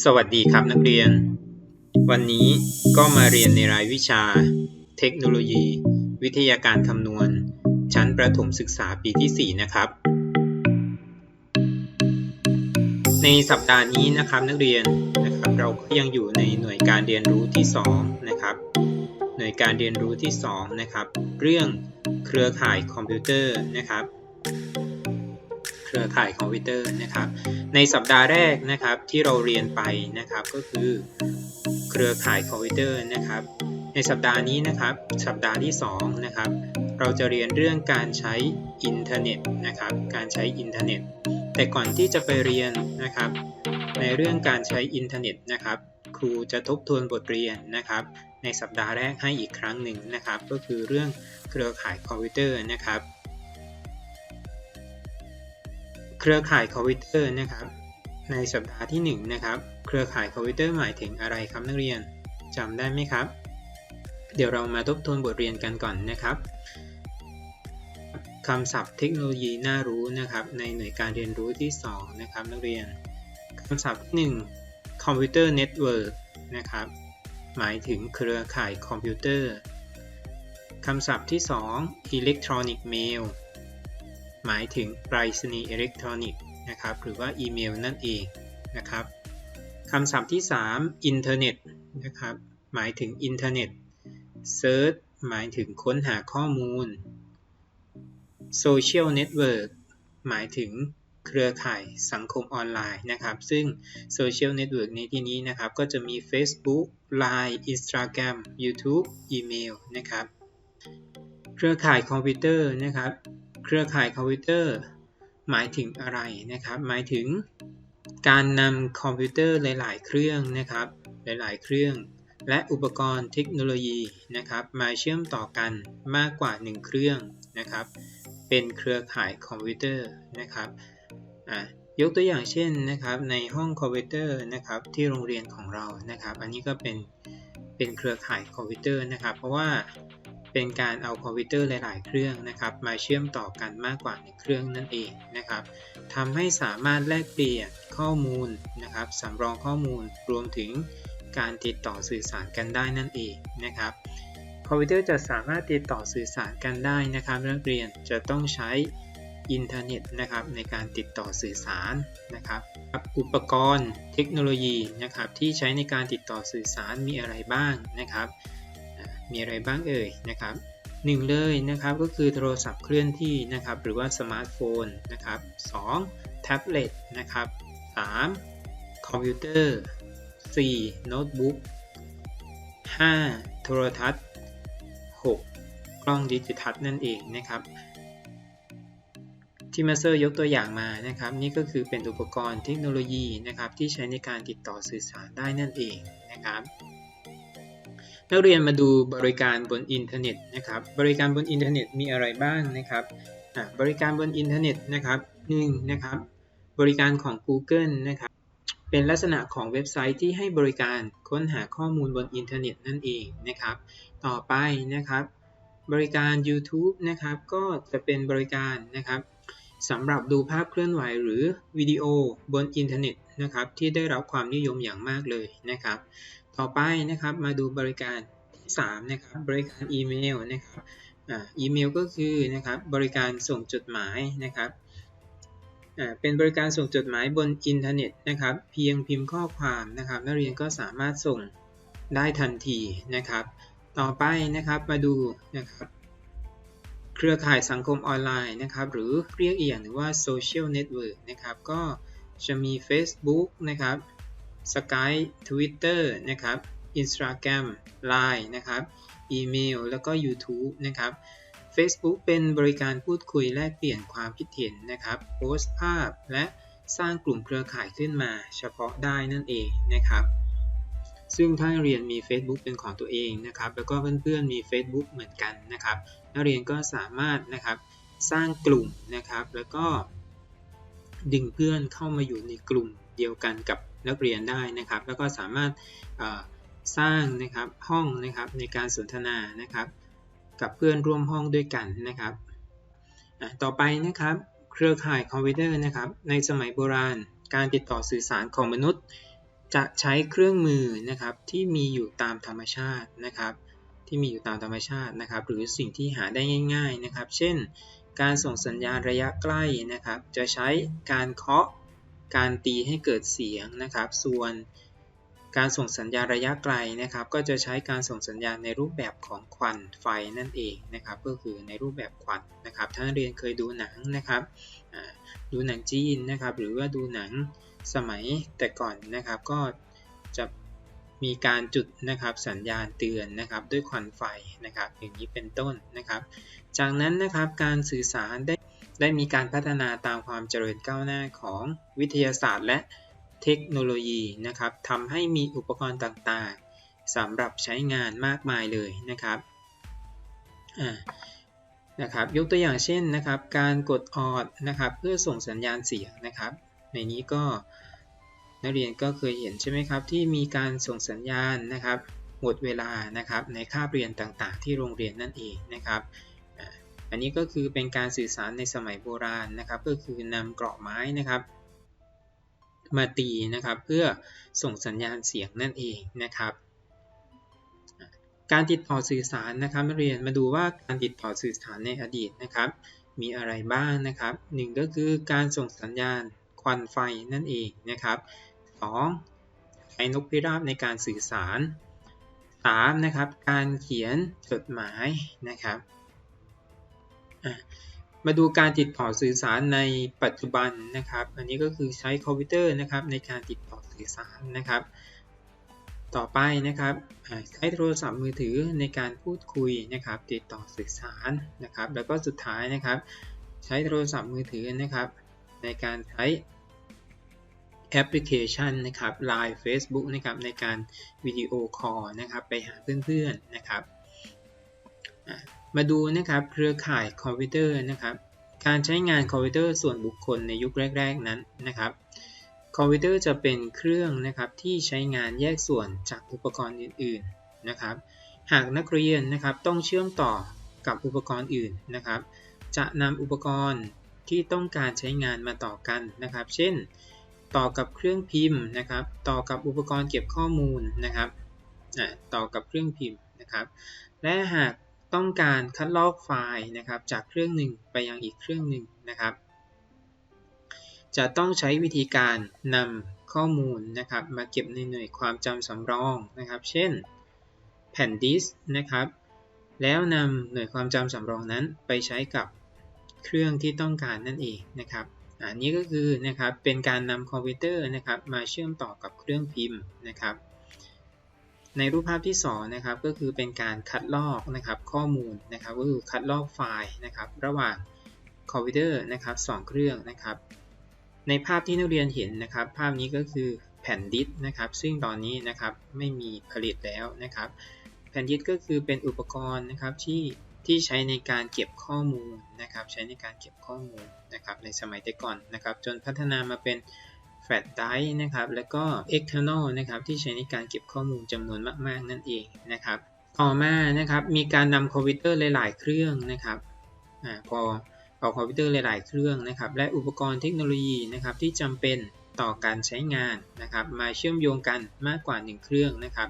สวัสดีครับนักเรียน วันนี้ก็มาเรียนในรายวิชา เทคโนโลยี วิทยาการคำนวณ ชั้นประถมศึกษาปีที่ 4 นะครับ ในสัปดาห์นี้นะครับนักเรียนนะครับเราก็ยังอยู่ในหน่วยการเรียนรู้ที่ 2 นะครับ หน่วยการเรียนรู้ที่ 2 นะครับ เรื่องเครือข่ายคอมพิวเตอร์นะครับ เครือข่ายคอมพิวเตอร์นะครับ ในสัปดาห์แรกนะครับที่เราเรียนไปนะครับก็คือเครือข่ายคอมพิวเตอร์นะครับ ในสัปดาห์นี้นะครับสัปดาห์ที่2นะครับเราจะเรียนเรื่องการใช้อินเทอร์เน็ตนะครับการใช้อินเทอร์เน็ต แต่ก่อนที่จะไปเรียนนะครับ ในเรื่องการใช้อินเทอร์เน็ตนะครับ ครูจะทบทวนบทเรียนนะครับในสัปดาห์แรกให้อีกครั้งหนึ่งนะครับ ก็คือเรื่องเครือข่ายคอมพิวเตอร์นะครับ เครือข่ายคอมพิวเตอร์นะครับ ในสัปดาห์ที่ 1 นะครับ เครือข่ายคอมพิวเตอร์หมายถึงอะไรครับนักเรียนจำได้ไหมครับ เดี๋ยวเรามาทบทวนบทเรียนกันก่อนนะครับคำศัพท์เทคโนโลยีน่ารู้นะครับในหน่วยการเรียนรู้ที่ 2 นะครับนักเรียนคำศัพท์ที่1คอมพิวเตอร์เน็ตเวิร์กนะครับ หมายถึงเครือข่ายคอมพิวเตอร์คำศัพท์ที่2 electronic mail หมายถึงไปรษณีย์อิเล็กทรอนิกส์นะครับหรือว่าอีเมลนั่นเองนะครับคำศัพท์ที่ 3 อินเทอร์เน็ตนะครับหมายถึงอินเทอร์เน็ตเซิร์ชหมายถึงค้นหาข้อมูลโซเชียลเน็ตเวิร์กหมายถึงเครือข่ายสังคมออนไลน์นะครับ ซึ่งโซเชียลเน็ตเวิร์กในที่นี้นะครับ ก็จะมี Facebook Line Instagram YouTube อีเมลนะครับ เครือข่ายคอมพิวเตอร์นะครับ เครือข่ายคอมพิวเตอร์ หมายถึงอะไรนะครับ หมายถึงการนำคอมพิวเตอร์หลาย ๆ เครื่องนะครับ หลาย ๆ เครื่อง และอุปกรณ์เทคโนโลยีนะครับ มาเชื่อมต่อกันมากกว่า 1 เครื่องนะครับ เป็นเครือข่ายคอมพิวเตอร์นะครับยกตัวอย่างเช่นนะครับ ในห้องคอมพิวเตอร์นะครับ ที่โรงเรียนของเรานะครับ อันนี้ก็เป็นเป็นเครือข่ายคอมพิวเตอร์นะครับ เพราะว่า เป็นการเอาคอมพิวเตอร์หลาย ๆ เครื่องนะครับมาเชื่อมต่อกันมากกว่า 1 เครื่องนั่นเองนะครับทำให้สามารถแลกเปลี่ยนข้อมูลนะครับสำรองข้อมูลรวมถึงการติดต่อสื่อสารกันได้นั่นเองนะครับคอมพิวเตอร์จะสามารถติดต่อสื่อสารกันได้นะครับ นักเรียนจะต้องใช้อินเทอร์เน็ตนะครับในการติดต่อสื่อสารนะครับอุปกรณ์เทคโนโลยีนะครับที่ใช้ในการติดต่อสื่อสารมีอะไรบ้างนะครับ มีอะไรบ้างเอ่ยนะครับหนึ่งเลยนะครับก็คือโทรศัพท์เคลื่อนที่นะครับหรือว่าสมาร์ทโฟนนะครับสองแท็บเล็ตนะครับสามคอมพิวเตอร์สี่โน้ตบุ๊กห้าโทรทัศน์หกกล้องดิจิทัลนั่นเองนะครับที่มาเซอร์ยกตัวอย่างมานะครับ นี่ก็คือเป็นอุปกรณ์เทคโนโลยีนะครับที่ใช้ในการติดต่อสื่อสารได้นั่นเองนะครับ นักเรียนมาดูบริการบนอินเทอร์เน็ตนะครับ บริการบนอินเทอร์เน็ตมีอะไรบ้างนะครับบริการบนอินเทอร์เน็ตนะครับหนึ่งนะครับ บริการของ Google นะครับ เป็นลักษณะของเว็บไซต์ที่ให้บริการค้นหาข้อมูลบนอินเทอร์เน็ตนั่นเองนะครับ ต่อไปนะครับ บริการ YouTube นะครับ ก็จะเป็นบริการนะครับสำหรับดูภาพเคลื่อนไหวหรือวิดีโอบนอินเทอร์เน็ตนะครับที่ได้รับความนิยมอย่างมากเลยนะครับ ต่อไปนะครับมาดูบริการที่3นะครับบริการอีเมลนะครับอีเมลก็คือนะครับบริการส่งจดหมายนะครับเป็นบริการส่งจดหมายบนอินเทอร์เน็ตนะครับเพียงพิมพ์ข้อความนะครับนักเรียนก็สามารถส่งได้ทันทีนะครับ ต่อไปนะครับมาดูนะครับเครือข่ายสังคมออนไลน์นะครับหรือเรียกอีกอย่างหนึ่งว่าโซเชียลเน็ตเวิร์กนะครับก็จะมี Facebook นะครับ Skype Twitter นะครับ Instagram Line นะครับอีเมลแล้วก็ YouTube นะครับ Facebook เป็นบริการพูดคุยแลกเปลี่ยนความคิดเห็นนะครับ โพสต์ภาพและสร้างกลุ่มเครือข่ายขึ้นมาเฉพาะได้นั่นเองนะครับ ซึ่งถ้าเรียนมี Facebook เป็นของตัวเองนะครับ แล้วก็เพื่อนๆมี Facebook เหมือนกันนะครับ นักเรียนก็สามารถนะครับสร้างกลุ่มนะครับ แล้วก็ดึงเพื่อนเข้ามาอยู่ในกลุ่มเดียวกันกับ นักเรียนได้นะครับ แล้วก็สามารถสร้างนะครับห้องนะครับในการสนทนานะครับ กับเพื่อนร่วมห้องด้วยกันนะครับต่อไปนะครับ เครือข่ายคอมพิวเตอร์นะครับ ในสมัยโบราณ การติดต่อสื่อสารของมนุษย์ จะใช้เครื่องมือนะครับที่มีอยู่ตามธรรมชาตินะครับ ที่มีอยู่ตามธรรมชาตินะครับ หรือสิ่งที่หาได้ง่าย ๆนะครับ เช่น การส่งสัญญาณระยะใกล้นะครับ จะใช้การเคาะ การตีให้เกิดเสียงนะครับ ส่วนการส่งสัญญาณระยะไกลนะครับ ก็จะใช้การส่งสัญญาณในรูปแบบของควันไฟนั่นเองนะครับ ก็คือในรูปแบบควันนะครับ ถ้านเรียนเคยดูหนังนะครับดูหนังจีนนะครับ หรือว่าดูหนังสมัยแต่ก่อนนะครับ ก็จะมีการจุดนะครับสัญญาณเตือนนะครับด้วยควันไฟนะครับ อย่างนี้เป็นต้นนะครับ จากนั้นนะครับการสื่อสารได้ ได้มีการพัฒนาตามความเจริญก้าวหน้าของวิทยาศาสตร์ และเทคโนโลยีนะครับทำให้มีอุปกรณ์ต่างๆสำหรับใช้งานมากมายเลยนะครับนะครับ ยกตัวอย่างเช่นนะครับ การกดออดนะครับ เพื่อส่งสัญญาณเสียงนะครับ ในนี้ก็นักเรียนก็เคยเห็นใช่ไหมครับ ที่มีการส่งสัญญาณนะครับ หมดเวลานะครับในคาบเรียนต่างๆ ที่โรงเรียนนั่นเองนะครับ อันนี้ก็คือเป็นการสื่อสารในสมัยโบราณนะครับ ก็คือนำเกราะไม้นะครับ มาตีนะครับ เพื่อส่งสัญญาณเสียงนั่นเองนะครับการติดต่อสื่อสารนะครับนักเรียนมาดูว่าการติดต่อสื่อสารในอดีตนะครับ มีอะไรบ้างนะครับหนึ่งก็คือการส่งสัญญาณควันไฟนั่นเองนะครับสองใช้นกพิราบในการสื่อสาร 3. นะครับ การเขียนจดหมายนะครับ มาดูการติดต่อสื่อสารในปัจจุบันนะครับ อันนี้ก็คือใช้คอมพิวเตอร์นะครับในการติดต่อสื่อสารนะครับ ต่อไปนะครับใช้โทรศัพท์มือถือในการพูดคุยนะครับ ติดต่อสื่อสารนะครับ แล้วก็สุดท้ายนะครับ ใช้โทรศัพท์มือถือนะครับ ในการใช้แอปพลิเคชันนะครับ Line Facebook นะครับในการวิดีโอคอลนะครับไปหาเพื่อนๆนะครับ มาดูนะครับเครือข่ายคอมพิวเตอร์นะครับ การใช้งานคอมพิวเตอร์ส่วนบุคคลในยุคแรก ๆนั้นนะครับ คอมพิวเตอร์จะเป็นเครื่องนะครับที่ใช้งานแยกส่วนจากอุปกรณ์อื่นๆนะครับ หากนักเรียนนะครับต้องเชื่อมต่อกับอุปกรณ์อื่นนะครับ จะนำอุปกรณ์ที่ต้องการใช้งานมาต่อกันนะครับ เช่น ต่อกับเครื่องพิมพ์นะครับ ต่อกับอุปกรณ์เก็บข้อมูลนะครับต่อกับเครื่องพิมพ์นะครับ และหาก ต้องการคัดลอกไฟล์นะครับจากเครื่องหนึ่งไปยังอีกเครื่องหนึ่งนะครับ จะต้องใช้วิธีการนำข้อมูลนะครับมาเก็บในหน่วยความจำสำรองนะครับ เช่นแผ่นดิสนะครับ แล้วนำหน่วยความจำสำรองนั้นไปใช้กับเครื่องที่ต้องการนั่นเองนะครับอันนี้ก็คือนะครับเป็นการนำคอมพิวเตอร์นะครับมาเชื่อมต่อกับเครื่องพิมพ์นะครับ ในรูปภาพที่2นะครับก็คือเป็นการคัดลอกนะครับข้อมูลนะครับก็คือคัดลอกไฟล์นะครับระหว่างคอมพิวเตอร์นะครับสเครื่องนะครับ ในภาพที่นักเรียนเห็นนะครับ ภาพนี้ก็คือแผ่นดิสนะครับ ซึ่งตอนนี้นะครับไม่มีผลิตแล้วนะครับ แผ่นดิสก็คือเป็นอุปกรณ์นะครับที่ที่ใช้ในการเก็บข้อมูลนะครับ ใช้ในการเก็บข้อมูลนะครับในสมัยแต่ก่อนนะครับ จนพัฒนามาเป็น แฟลชไดร์นะครับ แล้วก็ external นะครับ ที่ใช้ในการเก็บข้อมูลจำนวนมาก ๆ นั่นเองนะครับ ต่อมานะครับ มีการนำคอมพิวเตอร์หลาย ๆ เครื่องนะครับอพอพอคอมพิวเตอร์หลาย ๆ เครื่องนะครับ และอุปกรณ์เทคโนโลยีนะครับ ที่จำเป็นต่อการใช้งานนะครับ มาเชื่อมโยงกันมากกว่า 1 เครื่องนะครับ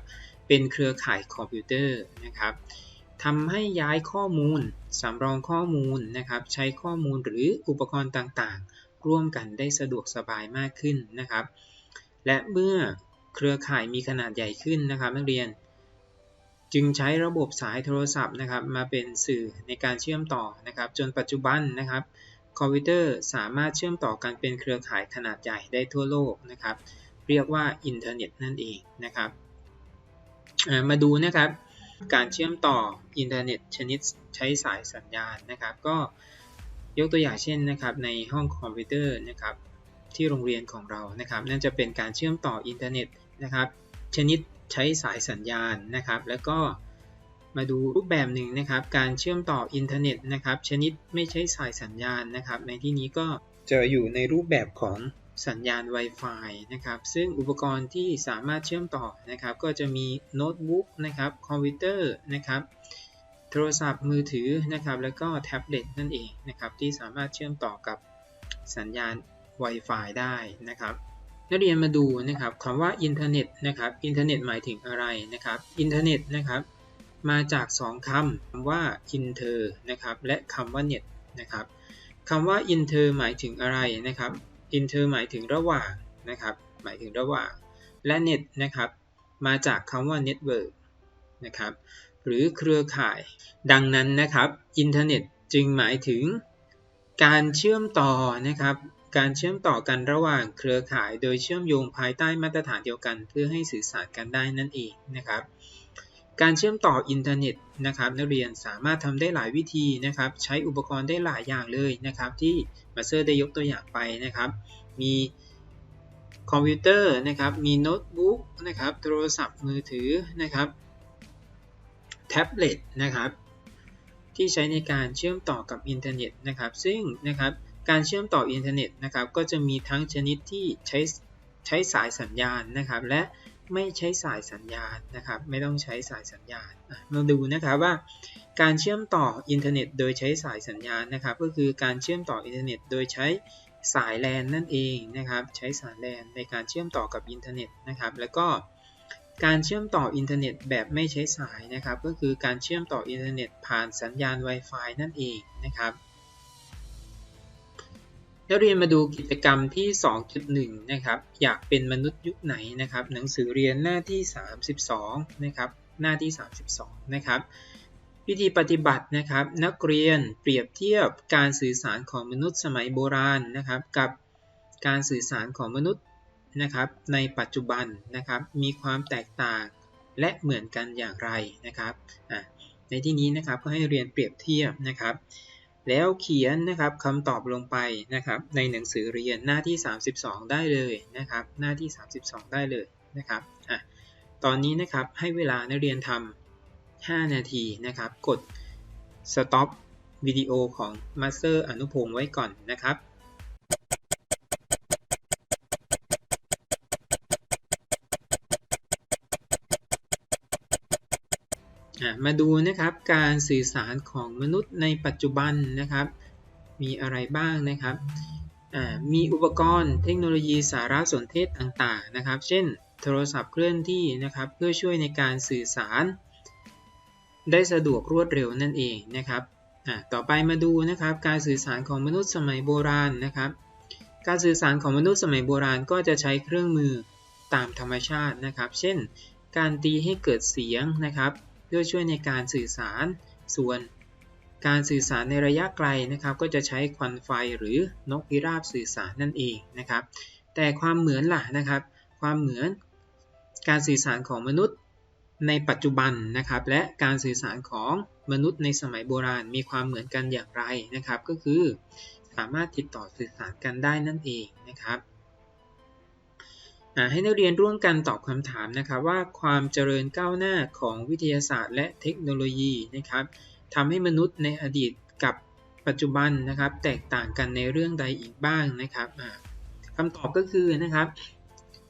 เป็นเครือข่ายคอมพิวเตอร์นะครับทำให้ย้ายข้อมูลสำรองข้อมูลนะครับ ใช้ข้อมูลหรืออุปกรณ์ต่างๆ ร่วมกันได้สะดวกสบายมากขึ้นนะครับ และเมื่อเครือข่ายมีขนาดใหญ่ขึ้นนะครับ นักเรียน จึงใช้ระบบสายโทรศัพท์นะครับ มาเป็นสื่อในการเชื่อมต่อนะครับ จนปัจจุบันนะครับ คอมพิวเตอร์สามารถเชื่อมต่อกันเป็นเครือข่ายขนาดใหญ่ได้ทั่วโลกนะครับ เรียกว่าอินเทอร์เน็ตนั่นเองนะครับมาดูนะครับการเชื่อมต่ออินเทอร์เน็ตชนิดใช้สายสัญญาณนะครับ ก็ ยกตัวอย่างเช่นนะครับในห้องคอมพิวเตอร์นะครับที่โรงเรียนของเรานะครับ นั่นจะเป็นการเชื่อมต่ออินเทอร์เน็ตนะครับ ชนิดใช้สายสัญญาณนะครับ แล้วก็มาดูรูปแบบหนึ่งนะครับ การเชื่อมต่ออินเทอร์เน็ตนะครับ ชนิดไม่ใช้สายสัญญาณนะครับ ในที่นี้ก็จะอยู่ในรูปแบบของสัญญาณ Wi-Fi นะครับ ซึ่งอุปกรณ์ที่สามารถเชื่อมต่อนะครับ ก็จะมีโน้ตบุ๊กนะครับ คอมพิวเตอร์นะครับ โทรศัพท์มือถือนะครับ แล้วก็แท็บเล็ตนั่นเองนะครับ ที่สามารถเชื่อมต่อกับสัญญาณ Wi-Fi ได้นะครับนักเรียนมาดูนะครับคำว่าอินเทอร์เน็ตนะครับอินเทอร์เน็ตหมายถึงอะไรนะครับ อินเทอร์เน็ตนะครับ มาจาก 2คำคำว่า inter นะครับ และคำว่า net นะครับคำว่า inter หมายถึงอะไรนะครับ inter หมายถึงระหว่างนะครับ หมายถึงระหว่าง และ net นะครับ มาจากคำว่า network นะครับ หรือเครือข่าย ดังนั้นนะครับอินเทอร์เน็ตจึงหมายถึง การเชื่อมต่อนะครับ การเชื่อมต่อกันระหว่างเครือข่าย โดยเชื่อมโยงภายใต้มาตรฐานเดียวกัน เพื่อให้สื่อสารกันได้นั่นเองนะครับการเชื่อมต่ออินเทอร์เน็ตนะครับนักเรียนสามารถทำได้หลายวิธีนะครับ ใช้อุปกรณ์ได้หลายอย่างเลยนะครับ ที่มาเซอร์ได้ยกตัวอย่างไปนะครับ มีคอมพิวเตอร์นะครับมีโน้ตบุ๊กนะครับโทรศัพท์มือถือนะครับ แท็บเล็ตนะครับที่ใช้ในการเชื่อมต่อกับอินเทอร์เน็ตนะครับซึ่งนะครับการเชื่อมต่ออินเทอร์เน็ตนะครับก็จะมีทั้งชนิดที่ใช้ใช้สายสัญญาณนะครับ และไม่ใช้สายสัญญาณนะครับ ไม่ต้องใช้สายสัญญาณมาดูนะครับว่า การเชื่อมต่ออินเทอร์เน็ต โดยใช้สายสัญญาณนะครับ ก็คือการเชื่อมต่ออินเทอร์เน็ต โดยใช้สายแลนนั่นเองนะครับ ใช้สายแลนในการเชื่อมต่อกับอินเทอร์เน็ตนะครับ แล้วก็ การเชื่อมต่ออินเทอร์เน็ตแบบไม่ใช้สายนะครับ ก็คือการเชื่อมต่ออินเทอร์เน็ตผ่านสัญญาณ Wi-Fi นั่นเองนะครับนักเรียนมาดูกิจกรรมที่ 2.1 นะครับ อยากเป็นมนุษย์ยุคไหนนะครับ หนังสือเรียนหน้าที่ 32 นะครับ หน้าที่ 32 นะครับ วิธีปฏิบัตินะครับ นักเรียนเปรียบเทียบการสื่อสารของมนุษย์สมัยโบราณนะครับ กับการสื่อสารของมนุษย์ นะครับในปัจจุบันนะครับมีความแตกต่างและเหมือนกันอย่างไรนะครับในที่นี้นะครับก็ให้เรียนเปรียบเทียบนะครับ แล้วเขียนนะครับคำตอบลงไปนะครับในหนังสือเรียนหน้าที่ 32 ได้เลยนะครับหน้าที่ 32 ได้เลยนะครับอะตอนนี้นะครับให้เวลานักเรียนทำ5นาทีนะครับ กด stop วิดีโอของมาสเตอร์อนุพงศ์ไว้ก่อนนะครับ มาดูนะครับการสื่อสารของมนุษย์ในปัจจุบันนะครับ มีอะไรบ้างนะครับ มีอุปกรณ์เทคโนโลยีสารสนเทศต่างๆนะครับ เช่น โทรศัพท์เคลื่อนที่นะครับ เพื่อช่วยในการสื่อสาร ได้สะดวกรวดเร็วนั่นเองนะครับต่อไปมาดูนะครับการสื่อสารของมนุษย์สมัยโบราณนะครับ การสื่อสารของมนุษย์สมัยโบราณก็จะใช้เครื่องมือตามธรรมชาตินะครับ เช่น การตีให้เกิดเสียงนะครับ พื่อช่วยในการสื่อสาร ส่วนการสื่อสารในระยะไกลนะครับก็จะใช้ควันไฟหรือนกพิราบสื่อสารนั่นเองนะครับ แต่ความเหมือนล่ะนะครับ ความเหมือนการสื่อสารของมนุษย์ในปัจจุบันนะครับ และการสื่อสารของมนุษย์ในสมัยโบราณมีความเหมือนกันอย่างไรนะครับ ก็คือสามารถติดต่อสื่อสารกันได้นั่นเองนะครับ ให้นักเรียนร่วมกันตอบคำถามนะครับว่าความเจริญก้าวหน้าของวิทยาศาสตร์ และเทคโนโลยีนะครับทำให้มนุษย์ในอดีตกับปัจจุบันนะครับ แตกต่างกันในเรื่องใดอีกบ้างนะครับคำตอบก็คือนะครับ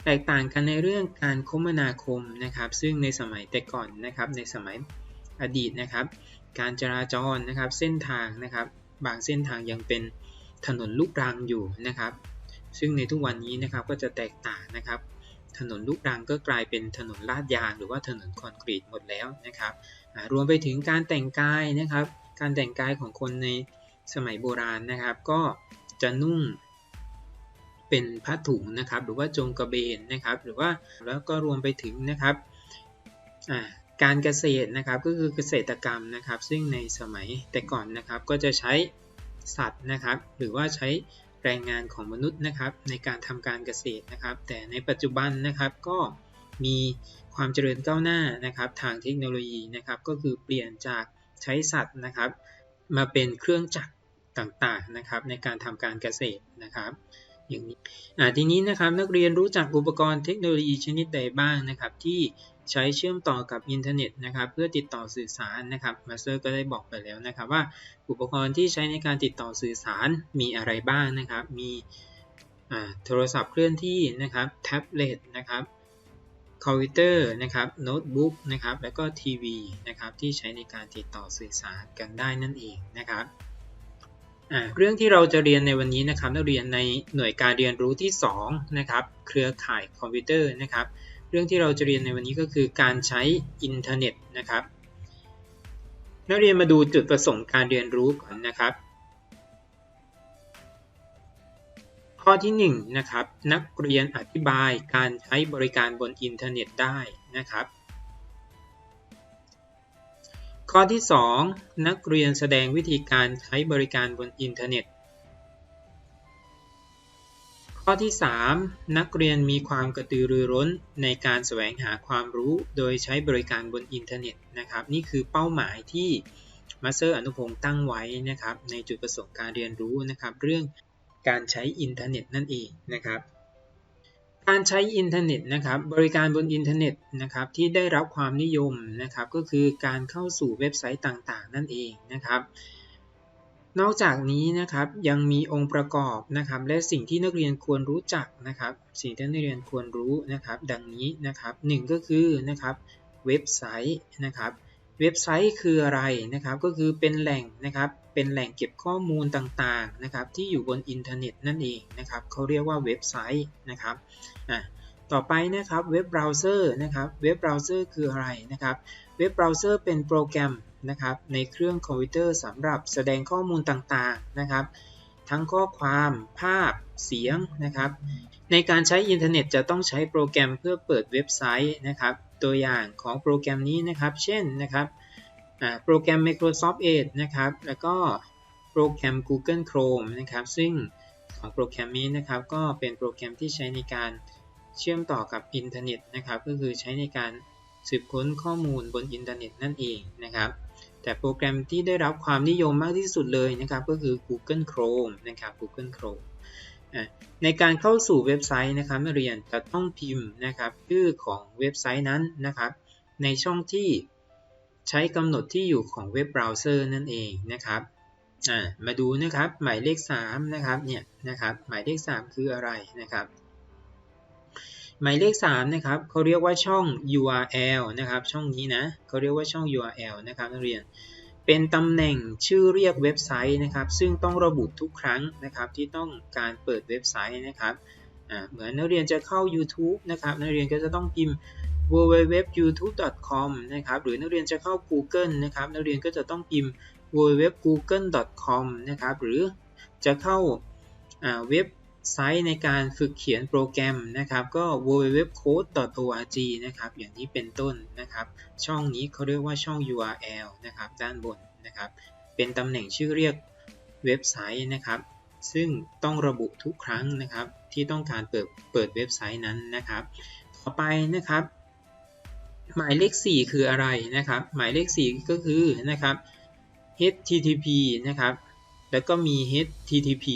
แตกต่างกันในเรื่องการคมนาคมนะครับ ซึ่งในสมัยแต่ก่อนนะครับ ในสมัยอดีตนะครับ การจราจรนะครับเส้นทางนะครับ บางเส้นทางยังเป็นถนนลูกรังอยู่นะครับ ซึ่งในทุกวันนี้นะครับก็จะแตกต่างนะครับ ถนนลูกรังก็กลายเป็นถนนลาดยาง หรือว่าถนนคอนกรีตหมดแล้วนะครับรวมไปถึงการแต่งกายนะครับ การแต่งกายของคนในสมัยโบราณนะครับ ก็จะนุ่งเป็นผ้าถุงนะครับ หรือว่าจงกระเบนนะครับ หรือว่าแล้วก็รวมไปถึงนะครับการเกษตรนะครับก็คือเกษตรกรรมนะครับ ซึ่งในสมัยแต่ก่อนนะครับก็จะใช้สัตว์นะครับ หรือว่าใช้ แรงงานของมนุษย์นะครับในการทำการเกษตรนะครับ แต่ในปัจจุบันนะครับก็มีความเจริญก้าวหน้านะครับ ทางเทคโนโลยีนะครับ ก็คือเปลี่ยนจากใช้สัตว์นะครับ มาเป็นเครื่องจักรต่างๆนะครับ ในการทำการเกษตรนะครับอย่างนี้ทีนี้นะครับนักเรียนรู้จักอุปกรณ์เทคโนโลยีชนิดใดบ้างนะครับ ที่ ใช้เชื่อมต่อกับอินเทอร์เน็ตนะครับเพื่อติดต่อสื่อสารนะครับมาสเตอร์ก็ได้บอกไปแล้วนะครับว่าอุปกรณ์ที่ใช้ในการติดต่อสื่อสารมีอะไรบ้างนะครับมีโทรศัพท์เคลื่อนที่นะครับแท็บเล็ตนะครับคอมพิวเตอร์นะครับโน้ตบุ๊กนะครับแล้วก็ทีวีนะครับที่ใช้ในการติดต่อสื่อสารกันได้นั่นเองนะครับเรื่องที่เราจะเรียนในวันนี้นะครับนักเรียนในหน่วยการเรียนรู้ที่2นะครับเครือข่ายคอมพิวเตอร์นะครับ เรื่องที่เราจะเรียนในวันนี้ก็คือการใช้อินเทอร์เน็ตนะครับ นักเรียนมาดูจุดประสงค์การเรียนรู้ก่อนนะครับ ข้อที่1นนะครับ นักเรียนอธิบายการใช้บริการบนอินเทอร์เน็ตได้นะครับ ข้อที่ 2 นักเรียนแสดงวิธีการใช้บริการบนอินเทอร์เน็ต ข้อที่ 3 นักเรียนมีความกระตือรือร้นในการแสวงหาความรู้ โดยใช้บริการบนอินเทอร์เน็ตนะครับ นี่คือเป้าหมายที่มาสเตอร์อนุพงศ์ตั้งไว้นะครับ ในจุดประสงค์การเรียนรู้นะครับ เรื่องการใช้อินเทอร์เน็ตนั่นเองนะครับ การใช้อินเทอร์เน็ตนะครับ บริการบนอินเทอร์เน็ตนะครับที่ได้รับความนิยมนะครับ ก็คือการเข้าสู่เว็บไซต์ต่างๆ นั่นเองนะครับ นอกจากนี้นะครับยังมีองค์ประกอบนะครับ และสิ่งที่นักเรียนควรรู้จักนะครับ สิ่งที่นักเรียนควรรู้นะครับ ดังนี้นะครับหก็คือนะครับเว็บไซต์นะครับเว็บไซต์คืออะไรนะครับ ก็คือเป็นแหล่งนะครับ เป็นแหล่งเก็บข้อมูลต่างๆนะครับ ที่อยู่บนอินเทอร์เน็ตนั่นเองนะครับเขาเรียกว่าเว็บไซต์นะครับอะต่อไปนะครับเว็บเบราว์เซอร์นะครับ เว็บเบราว์เซอร์คืออะไรนะครับ เว็บเบราว์เซอร์เป็นโปรแกรม นะครับในเครื่องคอมพิวเตอร์สำหรับแสดงข้อมูลต่างๆนะครับ ทั้งข้อความภาพเสียงนะครับ ในการใช้อินเทอร์เน็ตจะต้องใช้โปรแกรมเพื่อเปิดเว็บไซต์นะครับ ตัวอย่างของโปรแกรมนี้นะครับ เช่นนะครับโปรแกรม Microsoft Edge นะครับ แล้วก็โปรแกรม Google Chrome นะครับ ซึ่งของโปรแกรมนี้นะครับ ก็เป็นโปรแกรมที่ใช้ในการเชื่อมต่อกับอินเทอร์เน็ตนะครับ ก็คือใช้ในการสืบค้นข้อมูลบนอินเทอร์เน็ตนั่นเองนะครับ แต่โปรแกรมที่ได้รับความนิยมมากที่สุดเลยนะครับก็คือ Google Chrome นะครับ Google Chrome ในการเข้าสู่เว็บไซต์นะครับนักเรียนจะต้องพิมพ์นะครับชื่อของเว็บไซต์นั้นนะครับ ในช่องที่ใช้กำหนดที่อยู่ของเว็บเบราว์เซอร์นั่นเองนะครับมาดูนะครับหมายเลข3นะครับเนี่ยนะครับหมายเลข 3 คืออะไรนะครับ หมายเลข3นะครับเขาเรียกว่าช่อง URL นะครับช่องนี้นะเขาเรียกว่าช่อง URL นะครับนักเรียน เป็นตำแหน่งชื่อเรียกเว็บไซต์นะครับ ซึ่งต้องระบุทุกครั้งนะครับที่ต้องการเปิดเว็บไซต์นะครับเหมือนนักเรียนจะเข้า YouTube นะครับนักเรียนก็จะต้องพิมพ์ www.youtube.com นะครับหรือนักเรียนจะเข้า Google นะครับนักเรียนก็จะต้องพิมพ์ www.google.com นะครับหรือจะเข้าเว็บ ไซต์ในการฝึกเขียนโปรแกรมนะครับก็ www.code.org นะครับอย่างนี้เป็นต้นนะครับ ช่องนี้เขาเรียกว่าช่อง URL นะครับด้านบนนะครับ เป็นตำแหน่งชื่อเรียกเว็บไซต์นะครับ ซึ่งต้องระบุทุกครั้งนะครับ ที่ต้องการเปิดเปิดเว็บไซต์นั้นนะครับ ต่อไปนะครับ หมายเลข 4 คืออะไรนะครับ หมายเลข 4 ก็คือนะครับ http นะครับแล้วก็มี http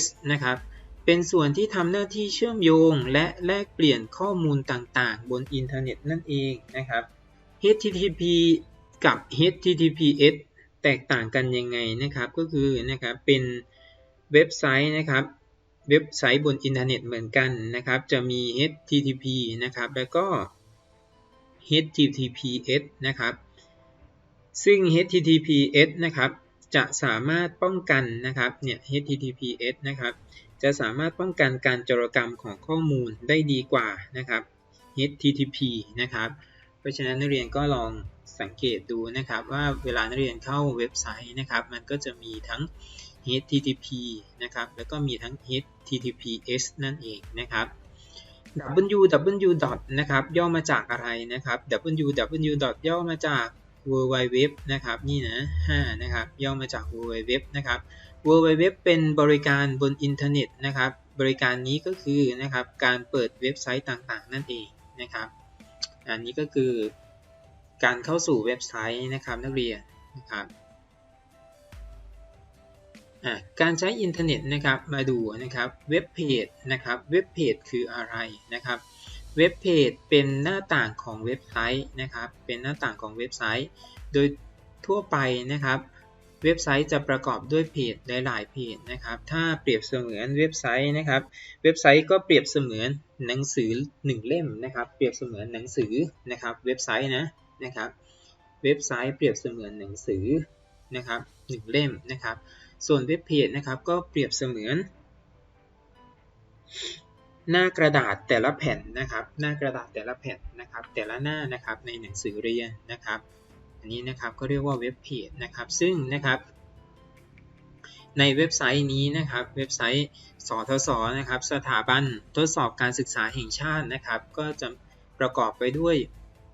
S นะครับ เป็นส่วนที่ทำหน้าที่เชื่อมโยงและแลกเปลี่ยนข้อมูลต่างๆ บนอินเทอร์เน็ตนั่นเองนะครับ http กับ https แตกต่างกันยังไงนะครับ ก็คือนะครับเป็นเว็บไซต์นะครับเว็บไซต์บนอินเทอร์เน็ตเหมือนกันนะครับ จะมี http นะครับ แล้วก็ https นะครับ ซึ่ง HTTPS นะครับ จะสามารถป้องกันนะครับเนี่ย HTTPS นะครับจะสามารถป้องกันการจรกรรมของข้อมูลได้ดีกว่านะครับ HTTP นะครับ เพราะฉะนั้นนักเรียนก็ลองสังเกตดูนะครับ ว่าเวลานักเรียนเข้าเว็บไซต์นะครับ มันก็จะมีทั้ง HTTP นะครับ แล้วก็มีทั้ง HTTPS นั่นเองนะครับ www. นะครับ ย่อมาจากอะไรนะครับ www. ย่อมาจาก w w w นะครับนี่นะ5นะครับย่อมาจาก w w w นะครับ w w w เป็นบริการบนอินเทอร์เน็ตนะครับ บริการนี้ก็คือนะครับการเปิดเว็บไซต์ต่างๆ นั่นเองนะครับ อันนี้ก็คือการเข้าสู่เว็บไซต์นะครับนักเรียนนะครับการใช้อินเทอร์เน็ตนะครับมาดูนะครับเว็บเพจนะครับเว็บเพจคืออะไรนะครับ เว็บเพจเป็นหน้าต่างของเว็บไซต์นะครับ เป็นหน้าต่างของเว็บไซต์ โดยทั่วไปนะครับ เว็บไซต์จะประกอบด้วยเพจหลายๆเพจนะครับ ถ้าเปรียบเสมือนเว็บไซต์นะครับ เว็บไซต์ก็เปรียบเสมือนหนังสือ1เล่มนะครับ เปรียบเสมือนหนังสือนะครับ เว็บไซต์นะนะครับ เว็บไซต์เปรียบเสมือนหนังสือนะครับหเล่มนะครับ ส่วนเว็บเพจนะครับก็เปรียบเสมือน หน้ากระดาษแต่ละแผ่นนะครับ หน้ากระดาษแต่ละแผ่นนะครับ แต่ละหน้านะครับในหนังสือเรียนนะครับ อันนี้นะครับก็เรียกว่าเว็บเพจนะครับ ซึ่งนะครับ ในเว็บไซต์นี้นะครับ เว็บไซต์สทศนะครับ สถาบันทดสอบการศึกษาแห่งชาตินะครับ ก็จะประกอบไปด้วย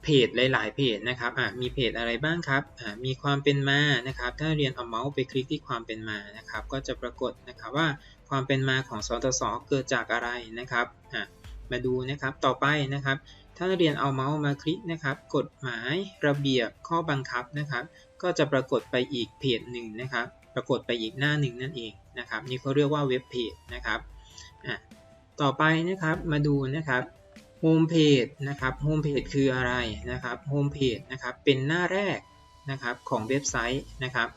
เพจหลาย ๆ เพจนะครับอะมีเพจอะไรบ้างครับอะมีความเป็นมานะครับ ถ้าเรียนเอาเมาส์ไปคลิกที่ความเป็นมานะครับ ก็จะปรากฏนะครับว่า ความเป็นมาของสทศเกิดจากอะไรนะครับมาดูนะครับต่อไปนะครับ ถ้าเรียนเอาเมาส์มาคลิกนะครับ กฎหมายระเบียบข้อบังคับนะครับ ก็จะปรากฏไปอีกเพจหนึ่งนะครับ ปรากฏไปอีกหน้าหนึ่งนั่นเองนะครับ นี่เขาเรียกว่าเว็บเพจนะครับต่อไปนะครับมาดูนะครับโฮมเพจนะครับโฮมเพจคืออะไรนะครับโฮมเพจนะครับเป็นหน้าแรกนะครับของเว็บไซต์นะครับ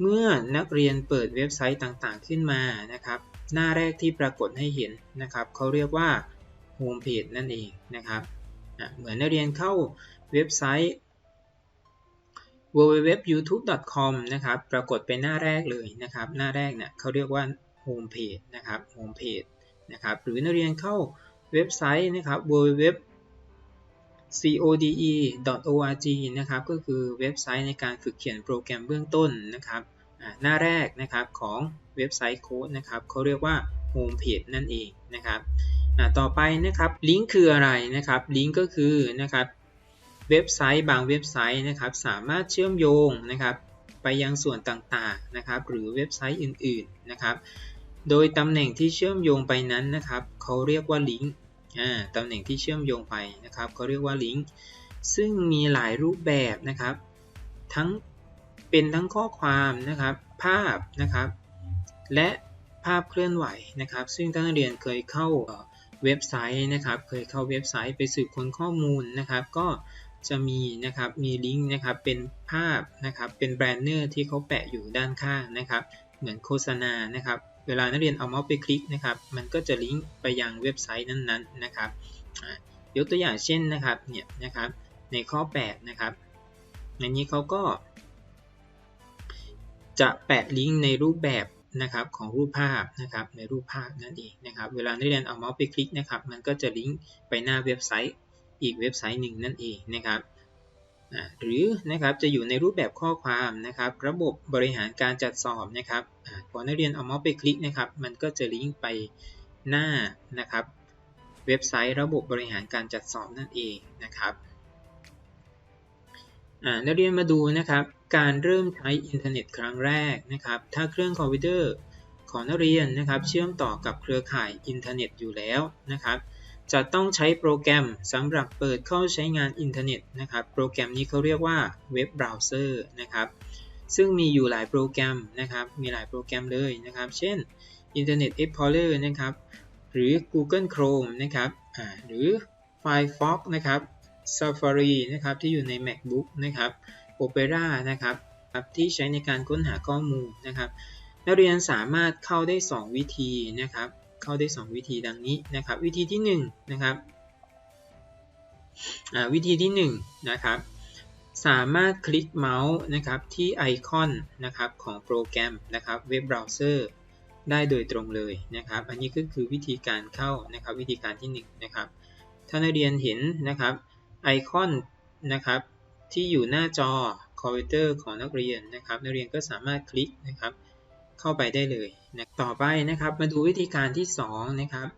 เมื่อนักเรียนเปิดเว็บไซต์ต่างๆ ขึ้นมานะครับ หน้าแรกที่ปรากฏให้เห็นนะครับเขาเรียกว่าโฮมเพจนั่นเองนะครับเหมือนนักเรียนเข้าเว็บไซต์ www.youtube.com นะครับปรากฏเป็นหน้าแรกเลยนะครับ หน้าแรกเนี่ยเขาเรียกว่าโฮมเพจนะครับโฮมเพจนะครับหรือนักเรียนเข้าเว็บไซต์นะครับ www code.org นะครับก็คือเว็บไซต์ในการฝึกเขียนโปรแกรมเบื้องต้นนะครับหน้าแรกนะครับของเว็บไซต์โค้ดนะครับเขาเรียกว่าโฮมเพจนั่นเองนะครับต่อไปนะครับลิงก์คืออะไรนะครับลิงก์ก็คือนะครับเว็บไซต์บางเว็บไซต์นะครับสามารถเชื่อมโยงนะครับไปยังส่วนต่างๆนะครับหรือเว็บไซต์อื่นๆนะครับโดยตำแหน่งที่เชื่อมโยงไปนั้นนะครับเขาเรียกว่าลิงก์ ตำแหน่งที่เชื่อมโยงไปนะครับเขาเรียกว่าลิงก์ซึ่งมีหลายรูปแบบนะครับ ทั้งเป็นทั้งข้อความนะครับ ภาพนะครับ และภาพเคลื่อนไหวนะครับ ซึ่งนักเรียนเคยเข้าเว็บไซต์นะครับ เคยเข้าเว็บไซต์ไปสืบค้นข้อมูลนะครับ ก็จะมีนะครับ มีลิงก์นะครับ เป็นภาพนะครับ เป็นแบรนเนอร์ที่เขาแปะอยู่ด้านข้างนะครับ เหมือนโฆษณานะครับ เวลานักเรียนเอาเมาส์ไปคลิกนะครับ มันก็จะลิงก์ไปยังเว็บไซต์นั้นๆนะครับยกตัวอย่างเช่นนะครับเนี่ยนะครับในข้อ 8 นะครับในนี้เขาก็ จะแปะลิงก์ในรูปแบบนะครับของรูปภาพนะครับในรูปภาพนั่นเองนะครับเวลานักเรียนเอาเมาส์ไปคลิกนะครับ มันก็จะลิงก์ไปหน้าเว็บไซต์อีกเว็บไซต์หนึ่งนั่นเองนะครับ หรือนะครับจะอยู่ในรูปแบบข้อความนะครับ ระบบบริหารการจัดสอบนะครับอพอนักเรียนเอาเมาส์ไปคลิกนะครับ มันก็จะลิงก์ไปหน้านะครับ เว็บไซต์ระบบบริหารการจัดสอบนั่นเองนะครับนักเรียนมาดูนะครับ การเริ่มใช้อินเทอร์เน็ตครั้งแรกนะครับ ถ้าเครื่องคอมพิวเตอร์ของนักเรียนนะครับ เชื่อมต่อกับเครือข่ายอินเทอร์เน็ตอยู่แล้วนะครับ จะต้องใช้โปรแกรมสำหรับเปิดเข้าใช้งานอินเทอร์เน็ตนะครับ โปรแกรมนี้เขาเรียกว่าเว็บเบราว์เซอร์นะครับ ซึ่งมีอยู่หลายโปรแกรมนะครับ มีหลายโปรแกรมเลยนะครับ เช่น Internet Explorer นะครับ หรือ Google Chrome นะครับ หรือ Firefox นะครับ Safari นะครับที่อยู่ใน MacBook นะครับ Opera นะครับที่ใช้ในการค้นหาข้อมูลนะครับ นักเรียนสามารถเข้าได้ 2 วิธีนะครับ เข้าได้ 2 วิธีดังนี้นะครับ วิธีที่1นะครับวิธีที่1นะครับสามารถคลิกเมาส์นะครับที่ไอคอนนะครับของโปรแกรมนะครับเว็บเบราว์เซอร์ได้โดยตรงเลยนะครับ อันนี้ก็คือวิธีการเข้านะครับวิธีการที่1นะครับถ้านักเรียนเห็นนะครับไอคอนนะครับที่อยู่หน้าจอคอมพิวเตอร์ของนักเรียนนะครับ นักเรียนก็สามารถคลิกนะครับ เข้าไปได้เลยนะต่อไปนะครับมาดูวิธีการที่2นะครับ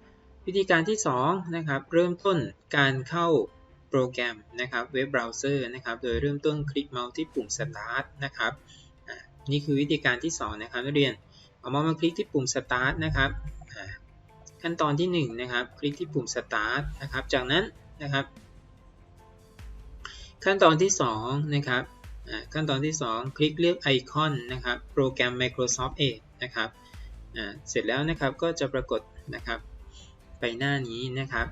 วิธีการที่2นะครับเริ่มต้นการเข้าโปรแกรมนะครับเว็บเบราว์เซอร์นะครับโดยเริ่มต้นคลิกเมาส์ที่ปุ่ม Start นะครับนี่คือวิธีการที่2นะครับนักเรียนเอามามาคลิกที่ปุ่ม Start นะครับขั้นตอนที่1นะครับคลิกที่ปุ่ม Start นะครับจากนั้นนะครับ ขั้นตอนที่2นะครับ ขั้นตอนที่ 2 คลิกเลือกไอคอนนะครับโปรแกรม Microsoft Edge นะครับเสร็จแล้วนะครับก็จะปรากฏนะครับไปหน้านี้นะครับ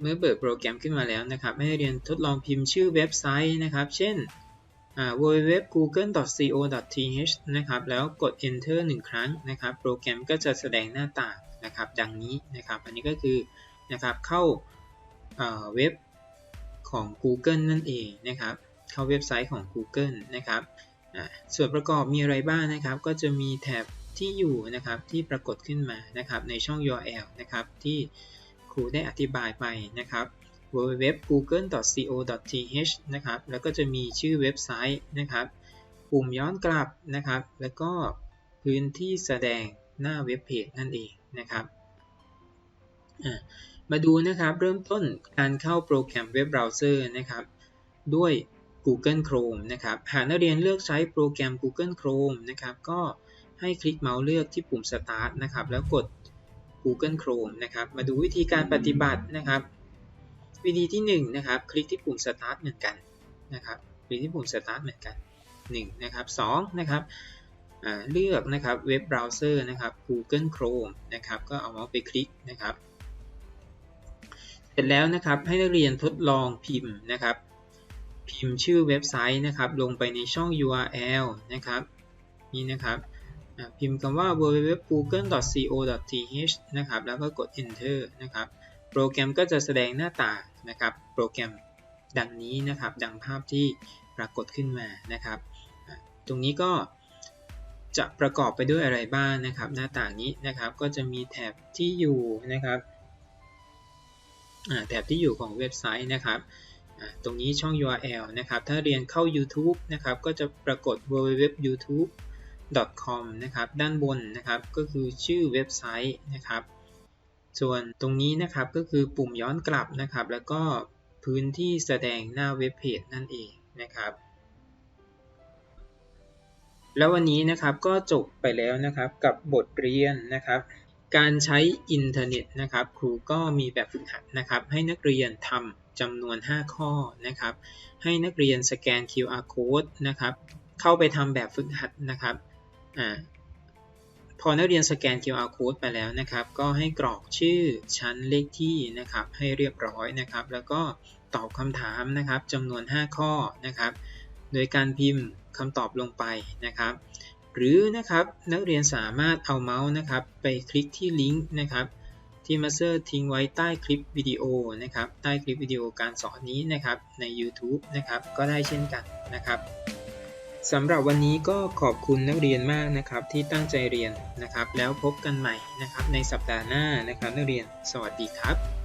เมื่อเปิดโปรแกรมขึ้นมาแล้วนะครับให้เรียนทดลองพิมพ์ชื่อเว็บไซต์นะครับเช่น www.google.co.th นะครับแล้วกด enter 1 ครั้งนะครับโปรแกรมก็จะแสดงหน้าต่างนะครับดังนี้นะครับอันนี้ก็คือนะครับเข้าเว็บของ Google นั่นเองนะครับ เข้าเว็บไซต์ของ Google นะครับส่วนประกอบมีอะไรบ้างนะครับ ก็จะมีแถบที่อยู่นะครับที่ปรากฏขึ้นมานะครับในช่อง URL นะครับที่ครูได้อธิบายไปนะครับ www.google.co.th นะครับแล้วก็จะมีชื่อเว็บไซต์นะครับปุ่มย้อนกลับนะครับ แล้วก็พื้นที่แสดงหน้าเว็บเพจนั่นเองนะครับมาดูนะครับเริ่มต้นการเข้าโปรแกรมเว็บเบราว์เซอร์นะครับด้วย Google Chrome นะครับ หากนักเรียนเลือกใช้โปรแกรม Google Chrome นะครับ ก็ให้คลิกเมาส์เลือกที่ปุ่ม Start นะครับ แล้วกด Google Chrome นะครับ มาดูวิธีการปฏิบัตินะครับ วิธีที่1นะครับ คลิกที่ปุ่ม Start เหมือนกันนะครับ คลิกที่ปุ่ม Start เหมือนกัน1นะครับ2นะครับเลือกนะครับเว็บเบราว์เซอร์นะครับ Google Chrome นะครับ ก็เอาเมาส์ไปคลิกนะครับ เสร็จแล้วนะครับให้นักเรียนทดลองพิมพ์นะครับ พิมพ์ชื่อเว็บไซต์นะครับ ลงไปในช่อง URL นะครับ นี่นะครับ พิมพ์คำว่า www.google.co.th นะครับ แล้วก็กด enter นะครับ โปรแกรมก็จะแสดงหน้าตานะครับ โปรแกรมดังนี้นะครับ ดังภาพที่ปรากฏขึ้นมานะครับ ตรงนี้ก็จะประกอบไปด้วยอะไรบ้างนะครับ หน้าต่างนี้นะครับ ก็จะมีแถบที่อยู่นะครับอ่าแถบที่อยู่ของเว็บไซต์นะครับ ตรงนี้ช่อง URL นะครับ ถ้าเรียนเข้า YouTube นะครับ ก็จะปรากฏ www.youtube.com นะครับ ด้านบนนะครับ ก็คือชื่อเว็บไซต์นะครับ ส่วนตรงนี้นะครับก็คือปุ่มย้อนกลับนะครับ แล้วก็พื้นที่แสดงหน้าเว็บเพจนั่นเองนะครับ แล้ววันนี้นะครับก็จบไปแล้วนะครับกับบทเรียนนะครับการใช้อินเทอร์เน็ตนะครับ ครูก็มีแบบฝึกหัดนะครับ ให้นักเรียนทำ จำนวน 5 ข้อนะครับ ให้นักเรียนสแกน QR code นะครับ เข้าไปทำแบบฝึกหัดนะครับอ่าพอนักเรียนสแกน QR code ไปแล้วนะครับ ก็ให้กรอกชื่อชั้นเลขที่นะครับ ให้เรียบร้อยนะครับ แล้วก็ตอบคำถามนะครับจำนวน 5 ข้อนะครับ โดยการพิมพ์คำตอบลงไปนะครับ หรือนะครับนักเรียนสามารถเอาเมาส์นะครับ ไปคลิกที่ลิงก์นะครับ ที่มาสเตอร์ทิ้งไว้ใต้คลิปวิดีโอนะครับ ใต้คลิปวิดีโอการสอนนี้นะครับใน YouTube นะครับ ก็ได้เช่นกันนะครับสำหรับวันนี้ก็ขอบคุณนักเรียนมากนะครับที่ตั้งใจเรียนนะครับ แล้วพบกันใหม่นะครับในสัปดาห์หน้านะครับนักเรียน สวัสดีครับ